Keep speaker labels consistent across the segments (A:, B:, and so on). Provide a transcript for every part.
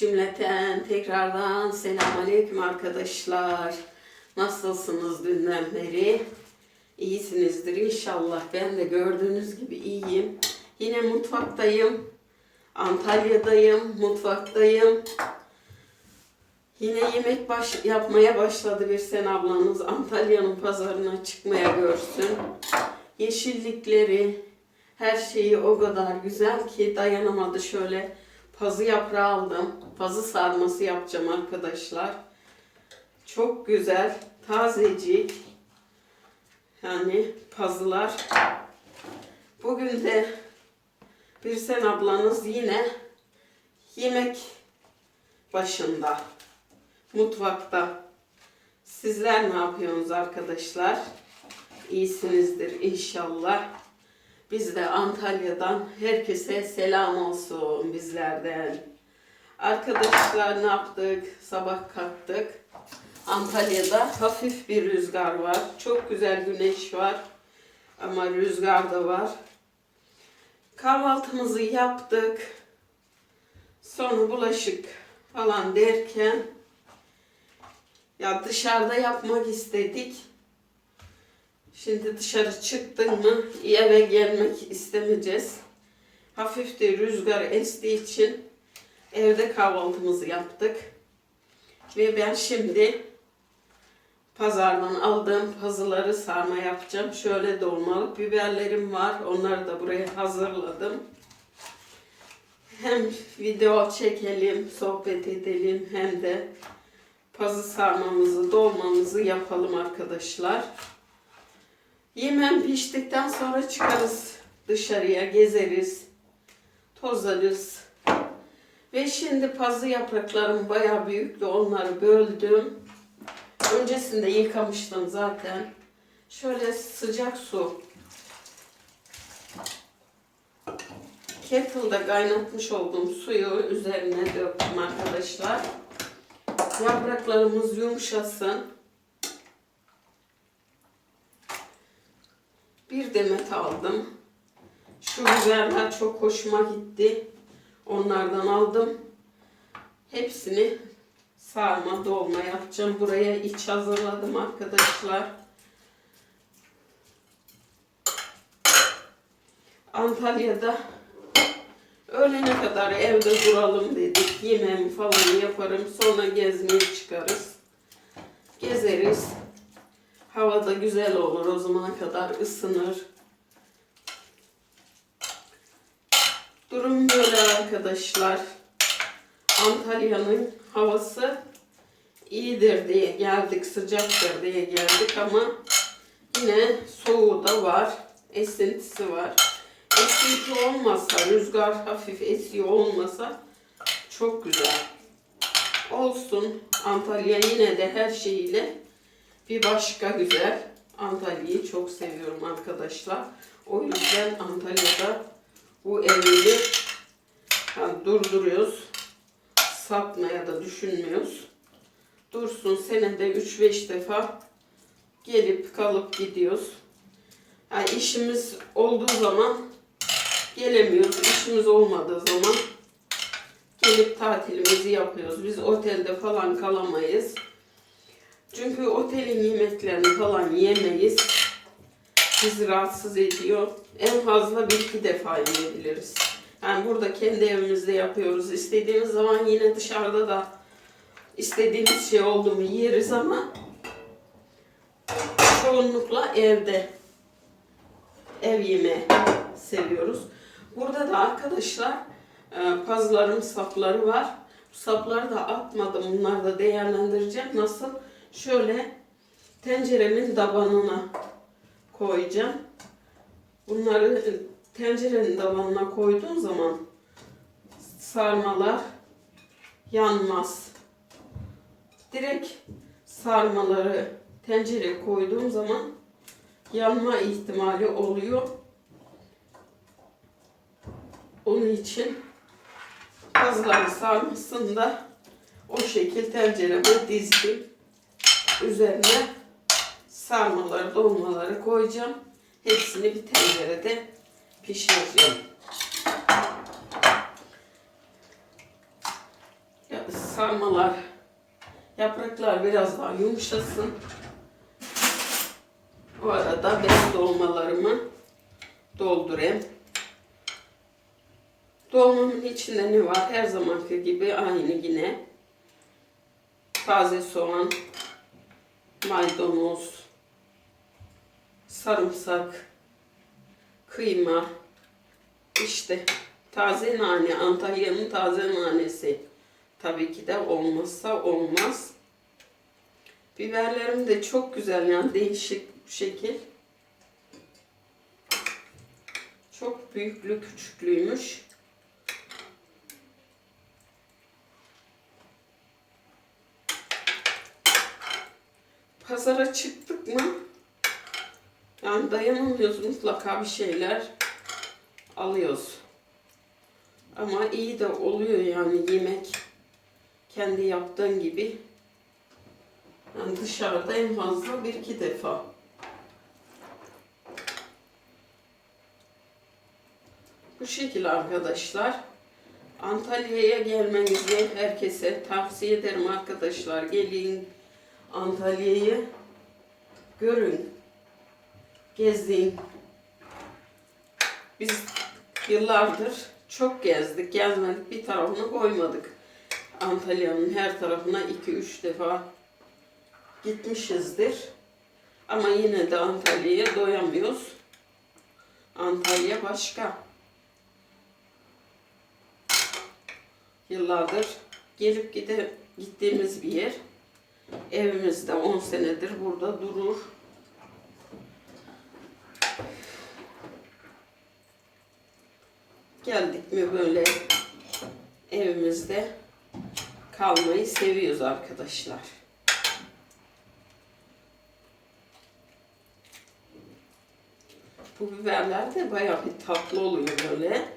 A: Cümleten tekrardan selamünaleyküm arkadaşlar. Nasılsınız dünden beri? İyisinizdir inşallah. Ben de gördüğünüz gibi iyiyim. Yine mutfaktayım. Antalya'dayım, mutfaktayım. Yine yemek baş, yapmaya başladı bir sen ablanız. Antalya'nın pazarına çıkmaya görsün. Yeşillikleri, her şeyi o kadar güzel ki dayanamadı şöyle pazı yaprağı aldım. Pazı sarması yapacağım arkadaşlar. Çok güzel, tazecik. Yani pazılar. Bugün de bir sen ablanız yine yemek başında. Mutfakta. Sizler ne yapıyorsunuz arkadaşlar? İyisinizdir inşallah. Biz de Antalya'dan herkese selam olsun bizlerden. Arkadaşlar ne yaptık? Sabah kalktık. Antalya'da hafif bir rüzgar var. Çok güzel güneş var. Ama rüzgar da var. Kahvaltımızı yaptık. Sonra bulaşık falan derken ya dışarıda yapmak istedik. Şimdi dışarı çıktın mı eve gelmek istemeyeceğiz. Hafif de rüzgar estiği için evde kahvaltımızı yaptık. Ve ben şimdi pazardan aldığım pazıları sarma yapacağım. Şöyle dolmalık biberlerim var. Onları da buraya hazırladım. Hem video çekelim, sohbet edelim hem de pazı sarmamızı, dolmamızı yapalım arkadaşlar. Yemem piştikten sonra çıkarız dışarıya, gezeriz, tozarız. Ve şimdi pazı yapraklarım bayağı büyüktü, onları böldüm. Öncesinde yıkamıştım zaten. Şöyle sıcak su. Kettle'da kaynatmış olduğum suyu üzerine döktüm arkadaşlar. Yapraklarımız yumuşasın. Bir demet aldım. Şu biberler çok hoşuma gitti. Onlardan aldım. Hepsini sarma dolma yapacağım. Buraya iç hazırladım arkadaşlar. Antalya'da öğlene kadar evde duralım dedik. Yemeğimi falan yaparım. Sonra gezmeye çıkarız. Gezeriz. Hava da güzel olur. O zamana kadar ısınır. Durum böyle arkadaşlar. Antalya'nın havası iyidir diye geldik, sıcaktır diye geldik ama yine soğuğu da var, esintisi var. Esinti olmasa, rüzgar hafif esiyor olmasa çok güzel. Olsun Antalya yine de her şeyiyle bir başka güzel. Antalya'yı çok seviyorum arkadaşlar. O yüzden Antalya'da bu evini yani durduruyoruz. Satmaya da düşünmüyoruz. Dursun senede 3-5 defa gelip kalıp gidiyoruz. Yani işimiz olduğu zaman gelemiyoruz. İşimiz olmadığı zaman gelip tatilimizi yapıyoruz. Biz otelde falan kalamayız. Çünkü otelin yemeklerini falan yemeyiz. Bizi rahatsız ediyor. En fazla bir iki defa yiyebiliriz. Yani burada kendi evimizde yapıyoruz. İstediğimiz zaman yine dışarıda da istediğimiz şey oldu mu yeriz ama çoğunlukla evde ev yemeği seviyoruz. Burada da arkadaşlar e, pazıların sapları var. Bu sapları da atmadım. Bunları da değerlendireceğim. Nasıl? Şöyle tenceremin tabanına koyacağım. Bunları tencerenin tabanına koyduğum zaman sarmalar yanmaz. Direkt sarmaları tencereye koyduğum zaman yanma ihtimali oluyor. Onun için pazıları sarmasında o şekil tencereme dizdim. Üzerine sarmaları, dolmaları koyacağım. Hepsini bir tencerede pişireceğim. Sarmalar, yapraklar biraz daha yumuşasın. O arada ben dolmalarımı doldurayım. Dolmamın içinde ne var? Her zamanki gibi aynı yine. Taze soğan, maydanoz, sarımsak, kıyma, işte taze nane, Antalya'nın taze nanesi. Tabii ki de olmazsa olmaz. Biberlerim de çok güzel yani değişik bir şekil. Çok büyüklü küçüklüymüş. Pazara çıktık mı yani dayanamıyoruz mutlaka bir şeyler alıyoruz. Ama iyi de oluyor yani yemek kendi yaptığın gibi. Yani dışarıda en fazla bir iki defa. Bu şekilde arkadaşlar. Antalya'ya gelmenizi herkese tavsiye ederim arkadaşlar. Gelin Antalya'yı görün. Gezin. Biz yıllardır çok gezdik. Gezmedik bir tarafını koymadık. Antalya'nın her tarafına 2-3 defa gitmişizdir. Ama yine de Antalya'ya doyamıyoruz. Antalya başka. Yıllardır gelip gide gittiğimiz bir yer. Evimizde 10 senedir burada durur. Geldik mi böyle evimizde kalmayı seviyoruz arkadaşlar. Bu biberler de bayağı bir tatlı oluyor böyle.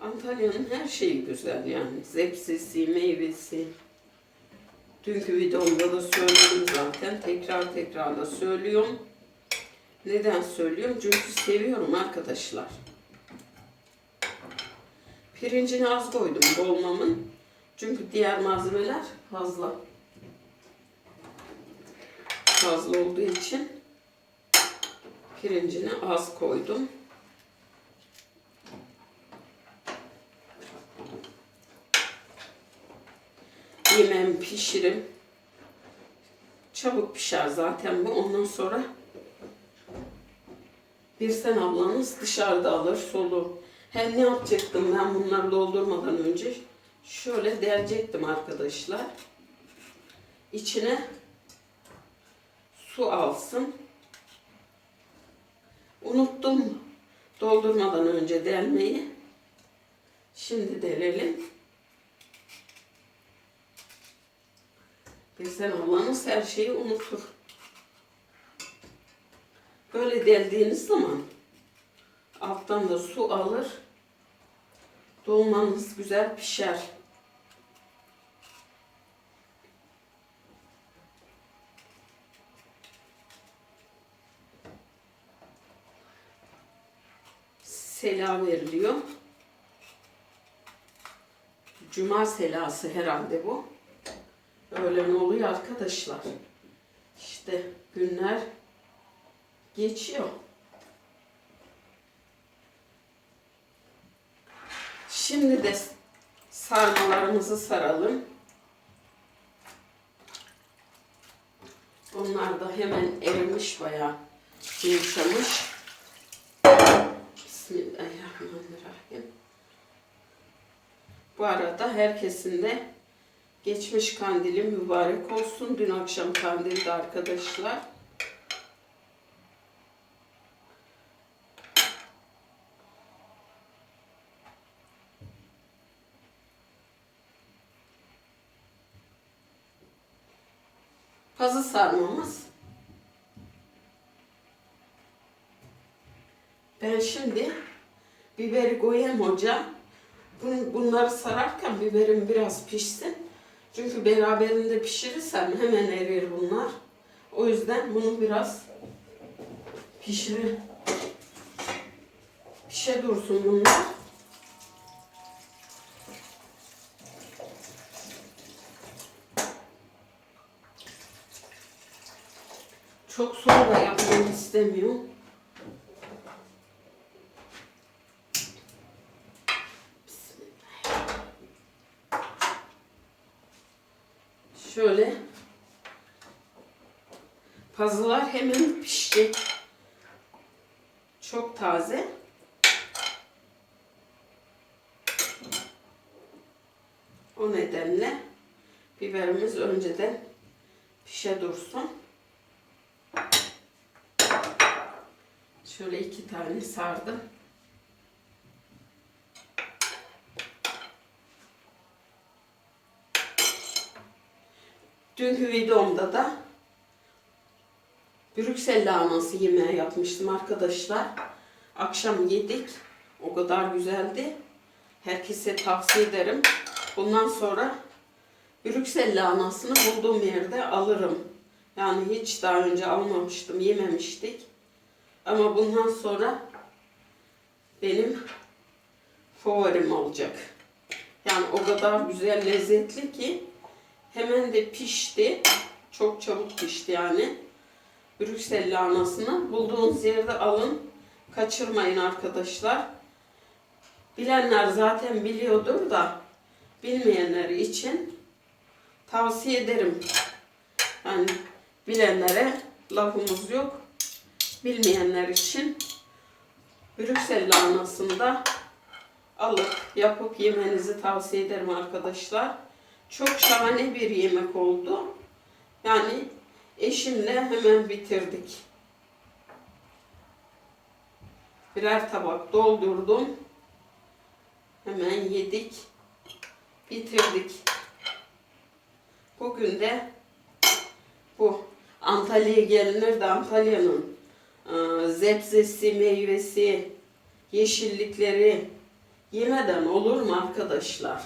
A: Antalya'nın her şeyi güzel yani. Zepsisi, meyvesi. Dünkü videomda da söyledim zaten. Tekrar tekrar da söylüyorum. Neden söylüyorum? Çünkü seviyorum arkadaşlar. Pirincini az koydum dolmamın. Çünkü diğer malzemeler fazla. Fazla olduğu için pirincini az koydum. Yemeğimi pişirim. Çabuk pişer zaten bu. Ondan sonra bir sen ablanız dışarıda alır solur. Hem ne yapacaktım ben bunları doldurmadan önce? Şöyle delecektim arkadaşlar. İçine su alsın. Unuttum doldurmadan önce delmeyi. Şimdi delelim. Birsen ablanız her şeyi unutur. Böyle deldiğiniz zaman alttan da su alır. Dolmanız güzel pişer. Sela veriliyor. Cuma selası herhalde bu. Öyle ne oluyor arkadaşlar. İşte günler geçiyor. Şimdi de sarmalarımızı saralım. Onlar da hemen erimiş bayağı yumuşamış. Bismillahirrahmanirrahim. Bu arada herkesin de geçmiş kandili mübarek olsun. Dün akşam kandildi arkadaşlar. Pazı sarmamız. Ben şimdi biberi koyayım hocam. Bun- Bunları sararken biberim biraz pişsin. Çünkü beraberinde pişirirsem hemen erir bunlar. O yüzden bunu biraz pişirir. Pişe dursun bunlar. Çok soğuk da yapmamı istemiyorum. Hemen pişti. Çok taze. O nedenle biberimiz önceden pişe dursun. Şöyle iki tane sardım. Dünkü videomda da Brüksel lahanası yemeği yapmıştım arkadaşlar. Akşam yedik. O kadar güzeldi. Herkese tavsiye ederim. Bundan sonra Brüksel lahanasını bulduğum yerde alırım. Yani hiç daha önce almamıştım, yememiştik. Ama bundan sonra benim favorim olacak. Yani o kadar güzel, lezzetli ki hemen de pişti. Çok çabuk pişti yani. Brüksel lahanasını bulduğunuz yerde alın. Kaçırmayın arkadaşlar. Bilenler zaten biliyordur da bilmeyenler için tavsiye ederim. Yani bilenlere lafımız yok. Bilmeyenler için Brüksel lahanasını da alıp yapıp yemenizi tavsiye ederim arkadaşlar. Çok şahane bir yemek oldu. Yani eşimle hemen bitirdik. Birer tabak doldurdum. Hemen yedik. Bitirdik. Bugün de bu Antalya'ya gelinir Antalya'nın e, zebzesi, meyvesi, yeşillikleri yemeden olur mu arkadaşlar?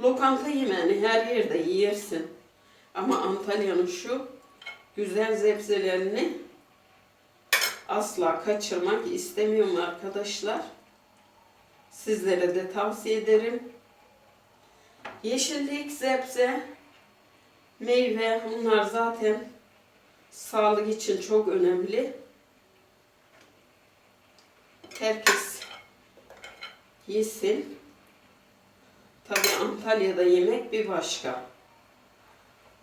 A: Lokanta yemeğini her yerde yersin. Ama Antalya'nın şu güzel zebzelerini asla kaçırmak istemiyorum arkadaşlar. Sizlere de tavsiye ederim. Yeşillik, sebze, meyve bunlar zaten sağlık için çok önemli. Herkes yesin. Tabii Antalya'da yemek bir başka.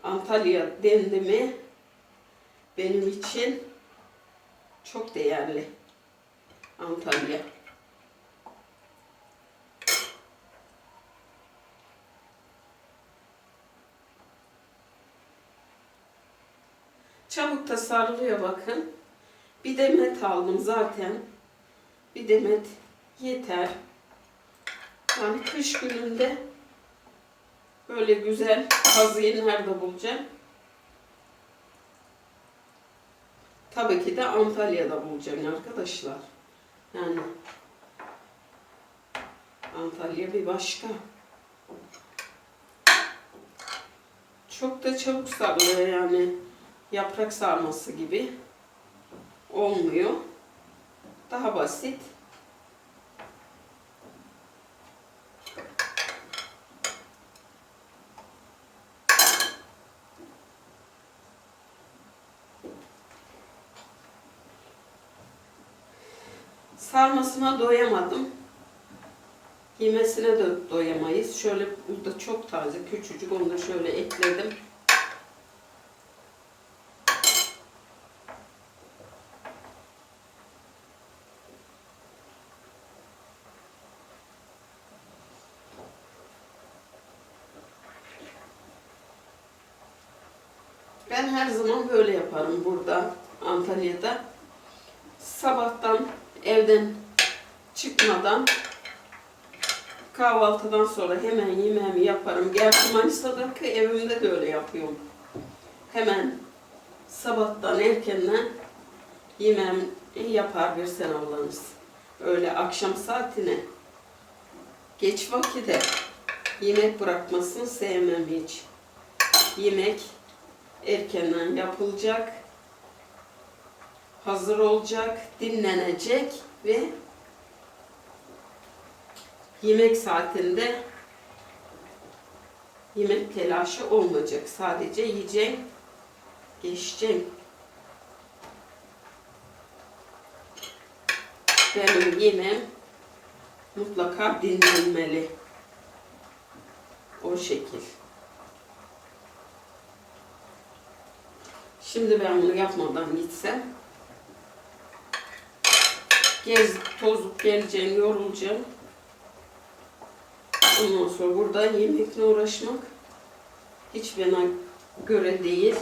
A: Antalya dendi mi benim için çok değerli. Antalya. Çabuk da sarılıyor bakın. Bir demet aldım zaten. Bir demet yeter. Yani kış gününde böyle güzel kazıyı nerede bulacağım? Tabii ki de Antalya'da bulacağım arkadaşlar. Yani Antalya bir başka. Çok da çabuk sarılıyor yani. Yaprak sarması gibi olmuyor. Daha basit. Sarmasına doyamadım. Yemesine de doyamayız. Şöyle burada çok taze, küçücük onu da şöyle ekledim. Ben her zaman böyle yaparım burada Antalya'da. Sabahtan evden çıkmadan kahvaltıdan sonra hemen yemeğimi yaparım. Gerçi Manisa'daki evimde de öyle yapıyorum. Hemen sabahtan erkenden yemeğimi yapar bir sen ablanız. Öyle akşam saatine geç vakide yemek bırakmasını sevmem hiç. Yemek erkenden yapılacak, hazır olacak, dinlenecek ve yemek saatinde yemek telaşı olmayacak. Sadece yiyeceksin, geçeceğim. Benim yemeğim mutlaka dinlenmeli. O şekil. Şimdi ben bunu yapmadan gitsem gez tozup geleceğim, yorulacağım. Ondan sonra burada yemekle uğraşmak hiç bana göre değil.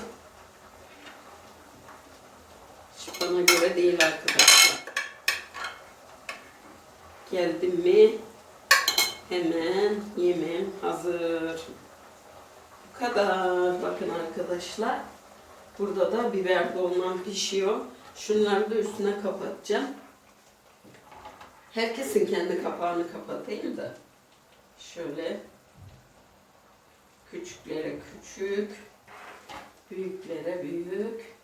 A: Hiç bana göre değil arkadaşlar. Geldim mi hemen yemeğim hazır. Bu kadar. Bakın arkadaşlar. Burada da biber dolmam pişiyor. Şunları da üstüne kapatacağım. Herkesin kendi kapağını kapatayım da. Şöyle küçüklere küçük, büyüklere büyük.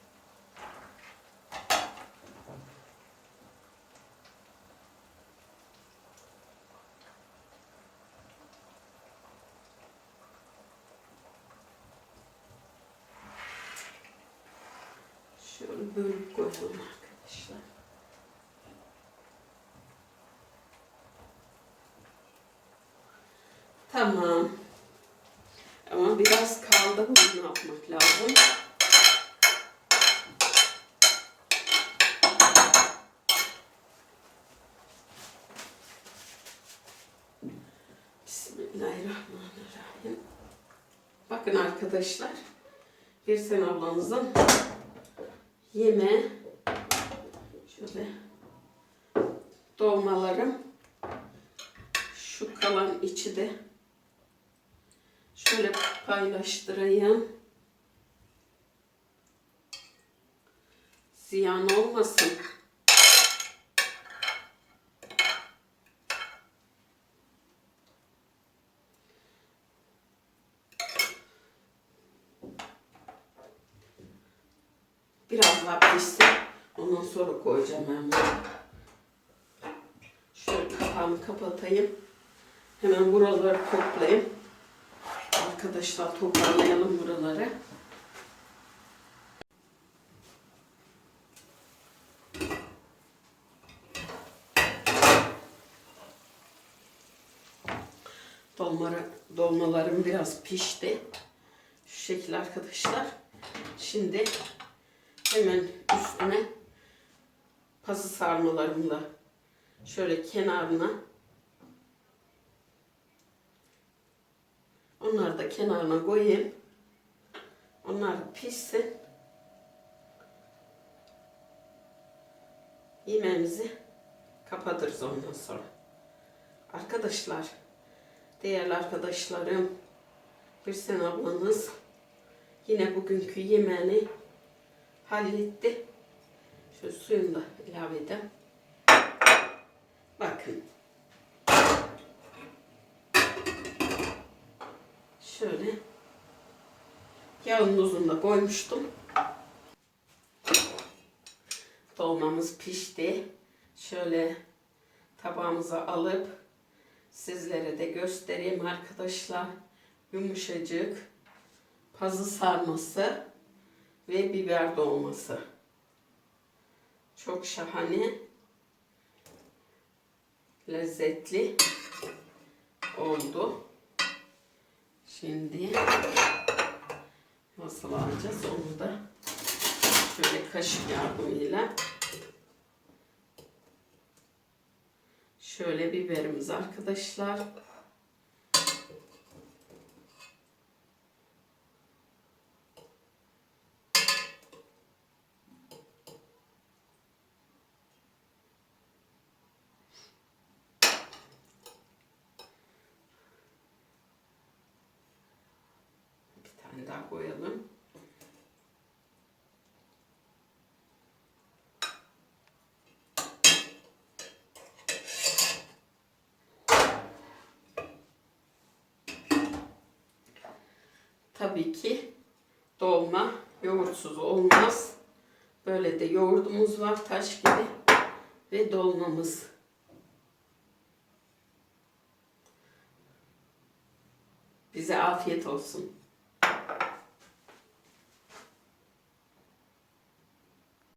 A: Şöyle bölüp koyalım arkadaşlar. Tamam. Ama biraz kaldı. Bunu ne yapmak lazım? Bismillahirrahmanirrahim. Bakın arkadaşlar. Bir sen ablanızın yeme şöyle dolmalarım şu kalan içi de şöyle paylaştırayım. Ziyan olmasın. Biraz daha pişsin. Ondan sonra koyacağım ben bunu. Şöyle kapağımı kapatayım. Hemen buraları toplayayım. Arkadaşlar toparlayalım buraları. Dolmaları, dolmalarım biraz pişti. Şu şekil arkadaşlar. Şimdi hemen üstüne pazı sarmalarımla şöyle kenarına onları da kenarına koyayım. Onlar pişsin. Yemeğimizi kapatırız ondan sonra. Arkadaşlar, değerli arkadaşlarım, bir sen ablanız yine bugünkü yemeğini halletti. Şöyle suyunu da ilave edeyim. Bakın. Şöyle yağın tuzunu da koymuştum. Dolmamız pişti. Şöyle tabağımıza alıp sizlere de göstereyim arkadaşlar. Yumuşacık pazı sarması ve biber dolması. Çok şahane, lezzetli oldu. Şimdi nasıl alacağız onu da şöyle kaşık yardımıyla şöyle biberimiz arkadaşlar. Daha koyalım. Tabii ki dolma yoğurtsuz olmaz. Böyle de yoğurdumuz var taş gibi ve dolmamız. Bize afiyet olsun.